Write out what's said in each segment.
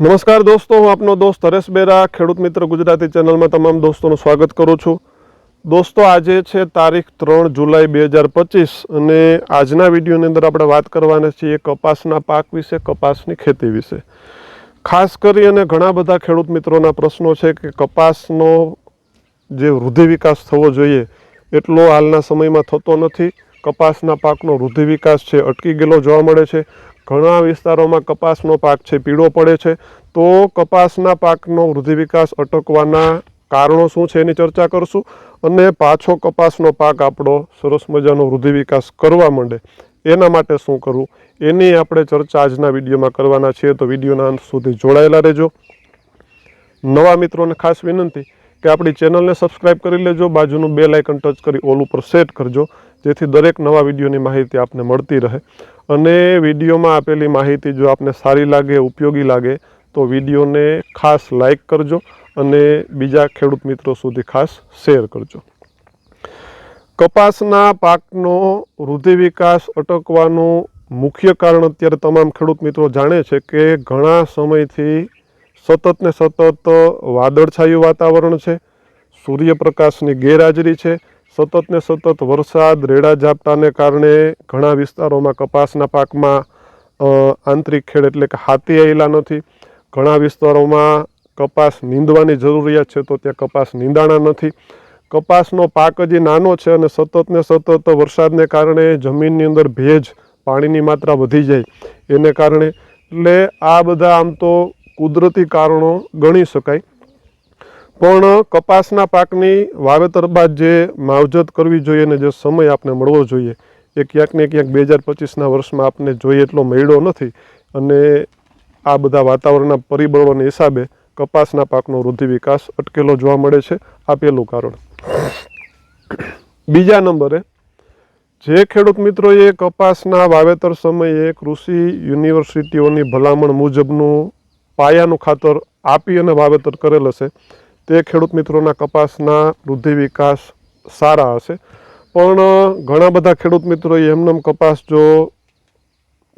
નમસ્કાર દોસ્તો, હું આપનો દોસ્ત હરેશ બેરા, ખેડૂત મિત્ર ગુજરાતી ચેનલમાં તમામ દોસ્તોનું સ્વાગત કરું છું. દોસ્તો, આજે છે તારીખ ત્રણ જુલાઈ બે હજાર પચીસ અને આજના વિડીયોની અંદર આપણે વાત કરવાના છીએ કપાસના પાક વિશે, કપાસની ખેતી વિશે. ખાસ કરી અને ઘણા બધા ખેડૂત મિત્રોના પ્રશ્નો છે કે કપાસનો જે વૃદ્ધિ વિકાસ થવો જોઈએ, એટલો હાલના સમયમાં થતો નથી. કપાસના પાકનો વૃદ્ધિ વિકાસ છે, અટકી ગયેલો જોવા મળે છે. ઘણા વિસ્તારોમાં કપાસનો પાક છે, પીળો પડે છે. તો કપાસના પાકનો વૃદ્ધિ વિકાસ અટકવાના કારણો શું છે એની ચર્ચા કરશું અને પાછો કપાસનો પાક આપણો સરસ મજાનો વૃદ્ધિ વિકાસ કરવા માંડે. એના માટે શું કરવું? એની આપણે ચર્ચા આજના વિડીયોમાં કરવાના છીએ. તો વિડીયોના અંત સુધી જોડાયેલા રહેજો. નવા મિત્રોને ખાસ વિનંતી કે આપણી ચેનલને સબસ્ક્રાઇબ કરી લેજો. બાજુનું બે લાઇકન ટચ કરી ઓલ ઉપર સેટ કરજો. જેથી દરેક નવા વિડીયોની માહિતી આપને મળતી રહે. અને વિડીયોમાં આપેલી માહિતી જો આપને સારી લાગે, ઉપયોગી લાગે, તો વિડીયોને ખાસ લાઇક કરજો અને બીજા ખેડૂત મિત્રો સુધી ખાસ શેર કરજો. કપાસના પાકનો વૃદ્ધિ વિકાસ અટકવાનું મુખ્ય કારણ અત્યારે તમામ ખેડૂત મિત્રો જાણે છે કે ઘણા સમયથી સતત ને સતત વાદળછાયું વાતાવરણ છે, સૂર્યપ્રકાશની ગેરહાજરી છે સતત ને સતત વરસાદ, રેડા ઝાપટાને કારણે ઘણા વિસ્તારોમાં કપાસના પાકમાં આંતરિક ખેડ એટલે કે હાથી આવેલા નથી. ઘણા વિસ્તારોમાં કપાસ નીંદવાની જરૂરિયાત છે તો ત્યાં કપાસ નીંદાણા નથી. કપાસનો પાક હજી નાનો છે અને સતત ને સતત વરસાદને કારણે જમીનની અંદર ભેજ પાણીની માત્રા વધી જાય. એને કારણે એટલે આ બધા આમ તો કુદરતી કારણો ગણી શકાય. પણ કપાસના પાકની વાવેતર બાદ જે માવજત કરવી જોઈએ અને જે સમય આપને મળવો જોઈએ, એ ક્યાંક ને ક્યાંક બે હજાર પચીસના વર્ષમાં આપને જોઈએ એટલો મળ્યો નથી. અને આ બધા વાતાવરણના પરિબળોને હિસાબે કપાસના પાકનો વૃદ્ધિ વિકાસ અટકેલો જોવા મળે છે. આ પહેલું કારણ. બીજા નંબરે, જે ખેડૂત મિત્રોએ કપાસના વાવેતર સમયે કૃષિ યુનિવર્સિટીઓની ભલામણ મુજબનું પાયાનું ખાતર આપી અને વાવેતર કરેલ હશે તે ખેડૂત મિત્રોના કપાસના વૃદ્ધિ વિકાસ સારા હશે. પણ, ઘણા બધા ખેડૂત મિત્રોએ એમનેમ કપાસ જો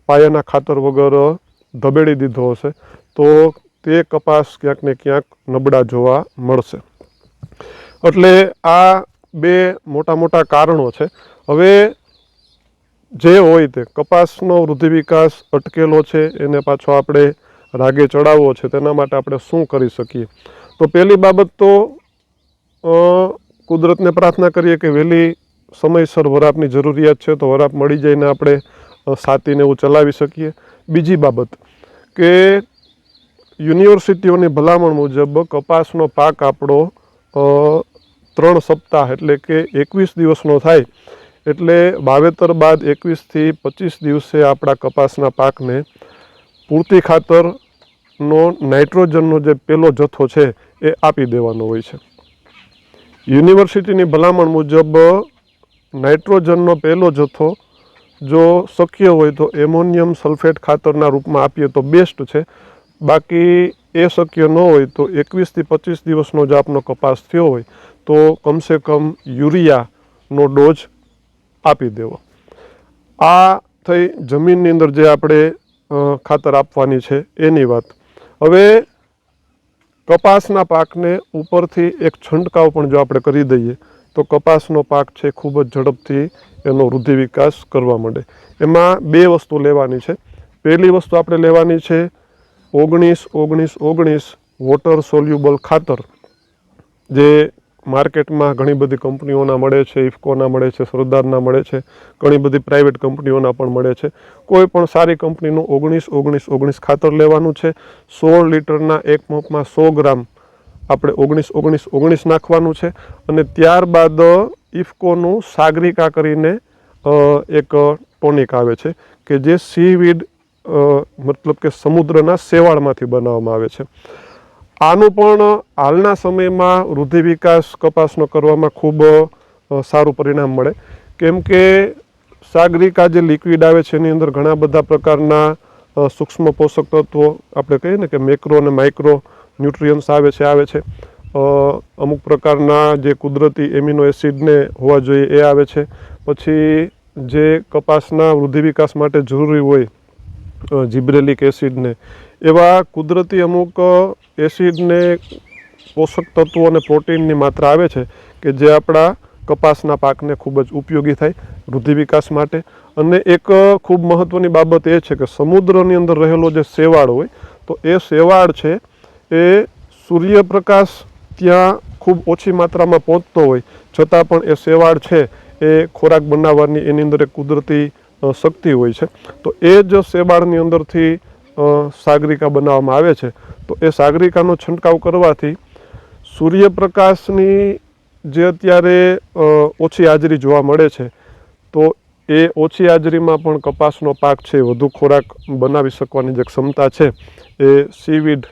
પાયાના ખાતર વગર ધબેડી દીધો હશે, તો તે કપાસ ક્યાંક ને ક્યાંક નબળા જોવા મળશે. એટલે આ બે મોટા મોટા કારણો છે. હવે જે હોય તે કપાસનો વૃદ્ધિ વિકાસ અટકેલો છે, એને પાછો આપણે રાગે ચડાવવો છે, તેના માટે આપણે શું કરી શકીએ? તો પહેલી બાબત તો કુદરતને પ્રાર્થના કરીએ કે વહેલી સમયસર વરાપની જરૂરિયાત છે તો વરાપ મળી જઈને આપણે સાતીને એવું ચલાવી શકીએ. બીજી બાબત કે યુનિવર્સિટીઓની ભલામણ મુજબ કપાસનો પાક આપણો ત્રણ સપ્તાહ એટલે કે એકવીસ દિવસનો થાય. એટલે વાવેતર બાદ એકવીસથી પચીસ દિવસે આપણા કપાસના પાકને પૂરતી ખાતરનો, નાઇટ્રોજનનો જે પહેલો જથ્થો છે એ આપી દેવાનો હોય છે. યુનિવર્સિટીની ભલામણ મુજબ નાઇટ્રોજનનો પહેલો જથ્થો જો શક્ય હોય તો એમોનિયમ સલ્ફેટ ખાતરના રૂપમાં આપીએ તો બેસ્ટ છે. બાકી એ શક્ય ન હોય તો એકવીસથી પચીસ દિવસનો જો આપનો કપાસ થયો હોય તો કમસે કમ યુરિયાનો ડોઝ આપી દેવો. આ થઈ જમીનની અંદર જે આપણે ખાતર આપવાની છે એની વાત. હવે કપાસના પાકને ઉપરથી એક છંટકાવ પણ જો આપણે કરી દઈએ, તો કપાસનો પાક છે ખૂબ જ ઝડપથી એનો વૃદ્ધિ વિકાસ કરવા માંડે. એમાં બે વસ્તુ લેવાની છે. પહેલી વસ્તુ આપણે લેવાની છે ઓગણીસ ઓગણીસ ઓગણીસ વોટર સોલ્યુબલ ખાતર, જે માર્કેટમાં ઘણી બધી કંપનીઓના મળે છે, ઇફકોના મળે છે, સરદારના મળે છે, ઘણી બધી પ્રાઇવેટ કંપનીઓના પણ મળે છે. કોઈ પણ સારી કંપનીનું ઓગણીસ ઓગણીસ ઓગણીસ ખાતર લેવાનું છે. સોળ લીટરના એક મપમાં સો ગ્રામ આપણે ઓગણીસ ઓગણીસ ઓગણીસ નાખવાનું છે અને ત્યારબાદ ઇફકોનું સાગરિકા કરીને એક ટોનિક આવે છે કે જે સીવીડ મતલબ કે સમુદ્રના શેવાળમાંથી બનાવવામાં આવે છે. આનું પણ હાલના સમયમાં વૃદ્ધિ વિકાસ કપાસનો કરવામાં ખૂબ સારું પરિણામ મળે. કેમ કે સાગરિકા જે લિક્વિડ આવે છે એની અંદર ઘણા બધા પ્રકારના સૂક્ષ્મ પોષક તત્વો આપણે કહીએ ને કે મેક્રો અને માઇક્રો ન્યુટ્રિયન્ટ્સ આવે છે આવે છે. અમુક પ્રકારના જે કુદરતી એમિનો એસિડને હોવા જોઈએ એ આવે છે. પછી જે કપાસના વૃદ્ધિ વિકાસ માટે જરૂરી હોય જીબ્રેલિક એસિડને. એવા કુદરતી અમુક એસિડને પોષક તત્વો અને પ્રોટીનની માત્રા આવે છે કે જે આપણા કપાસના પાકને ખૂબ જ ઉપયોગી થાય વૃદ્ધિ વિકાસ માટે. અને એક ખૂબ મહત્ત્વની બાબત એ છે કે સમુદ્રની અંદર રહેલો જે શેવાળ હોય, તો એ શેવાળ છે, એ સૂર્યપ્રકાશ ત્યાં ખૂબ ઓછી માત્રામાં પહોંચતો હોય. છતાં પણ એ શેવાળ છે, એ ખોરાક બનાવવાની એની અંદર એક કુદરતી શક્તિ હોય છે. તો એ જ શેબાળની અંદરથી સાગરિકા બનાવવામાં આવે છે. તો એ સાગરિકાનો છંટકાવ કરવાથી સૂર્યપ્રકાશની જે અત્યારે ઓછી હાજરી જોવા મળે છે, તો એ ઓછી હાજરીમાં પણ કપાસનો પાક છે વધુ ખોરાક બનાવી શકવાની જે ક્ષમતા છે. એ સીવીડ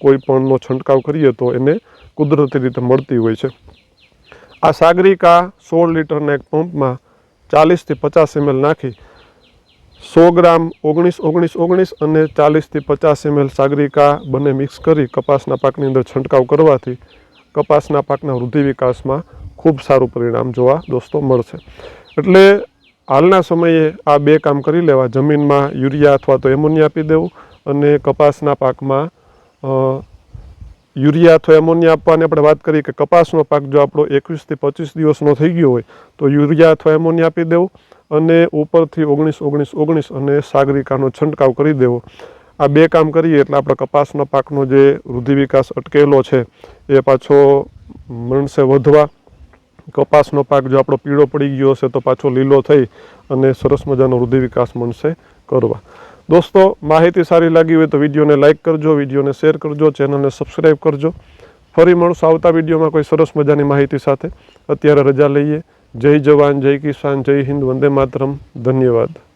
કોઈ પણનો છંટકાવ કરીએ તો એને કુદરતી રીતે મળતી હોય છે. આ સાગરિકા સોળ લીટરના એક પંપમાં ચાલીસથી પચાસ એમએલ નાખી. સો ગ્રામ ઓગણીસ ઓગણીસ ઓગણીસ અને ચાલીસથી પચાસ એમએલ સાગરિકા બંને મિક્સ કરી કપાસના પાકની અંદર છંટકાવ કરવાથી કપાસના પાકના વૃદ્ધિ વિકાસમાં ખૂબ સારું પરિણામ જોવા દોસ્તો મળશે. એટલે હાલના સમયે આ બે કામ કરી લેવા. જમીનમાં યુરિયા અથવા તો એમોનિયા આપી દેવું અને કપાસના પાકમાં યુરિયા અથવા એમોનિયા આપવાની આપણે વાત કરીએ કે કપાસનો પાક જો આપણો એકવીસથી પચીસ દિવસનો થઈ ગયો હોય, તો યુરિયા અથવા એમોનિયા આપી દેવું અને ઉપરથી ઓગણીસ ઓગણીસ ઓગણીસ અને સાગરિકાનો છંટકાવ કરી દેવો. આ બે કામ કરીએ એટલે આપણે કપાસના પાકનો જે વૃદ્ધિ વિકાસ અટકેલો છે, એ પાછો મણસે વધવા. કપાસનો પાક જો આપણો પીળો પડી ગયો હશે, તો પાછો લીલો થઈ અને સરસ મજાનો વૃદ્ધિ વિકાસ મણસે કરવા. દોસ્તો, માહિતી સારી લાગી હોય તો વિડીયોને લાઇક કરજો, વિડીયોને શેર કરજો ચેનલને સબસ્ક્રાઈબ કરજો. ફરી મળશું આવતા વિડીયોમાં કોઈ સરસ મજાની માહિતી સાથે. અત્યારે રજા લઈએ. જય જવાન, જય કિસાન, જય હિન્દ, વંદે માતરમ. ધન્યવાદ.